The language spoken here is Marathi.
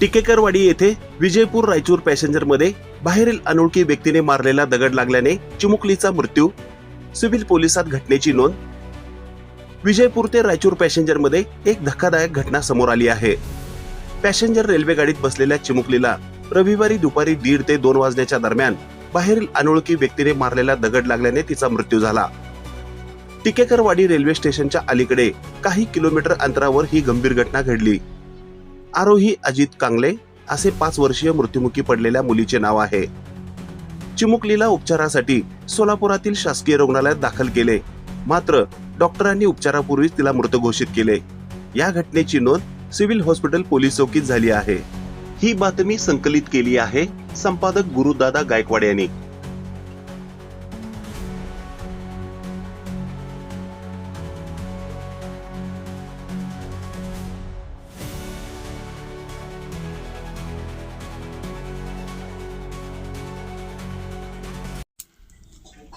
टिकेकरवाडी येथे विजयपूर रायचूर पॅसेंजरमध्ये बाहेरील अनोळखी व्यक्तीने मारलेला दगड लागल्याने चिमुकलीचा मृत्यू सिव्हिल पोलिसात घटनेची नोंद विजयपूर ते रायचूर पॅसेंजरमध्ये एक धक्कादायक घटना समोर आली आहे. पॅसेंजर रेल्वे गाडीत बसलेल्या चिमुकलीला रविवारी दुपारी दीड ते दोन वाजण्याच्या दरम्यान बाहेरील अनोळखी व्यक्तीने मारलेला दगड लागल्याने तिचा मृत्यू झाला. टिकेकरवाडी रेल्वे स्टेशनच्या अलीकडे काही किलोमीटर अंतरावर ही गंभीर घटना घडली. आरोही अजित कांगले असे पाच वर्षीय मृत्युमुखी पडलेल्या मुलीचे नाव आहे. चिमुकलीला उपचारासाठी सोलापुरातील शासकीय रुग्णालयात दाखल केले. मात्र डॉक्टरांनी उपचारापूर्वीच तिला मृत घोषित केले. या घटनेची नोंद सिव्हिल हॉस्पिटल पोलीस चौकीत झाली आहे. ही बातमी संकलित केली आहे संपादक गुरुदादा गायकवाड यांनी.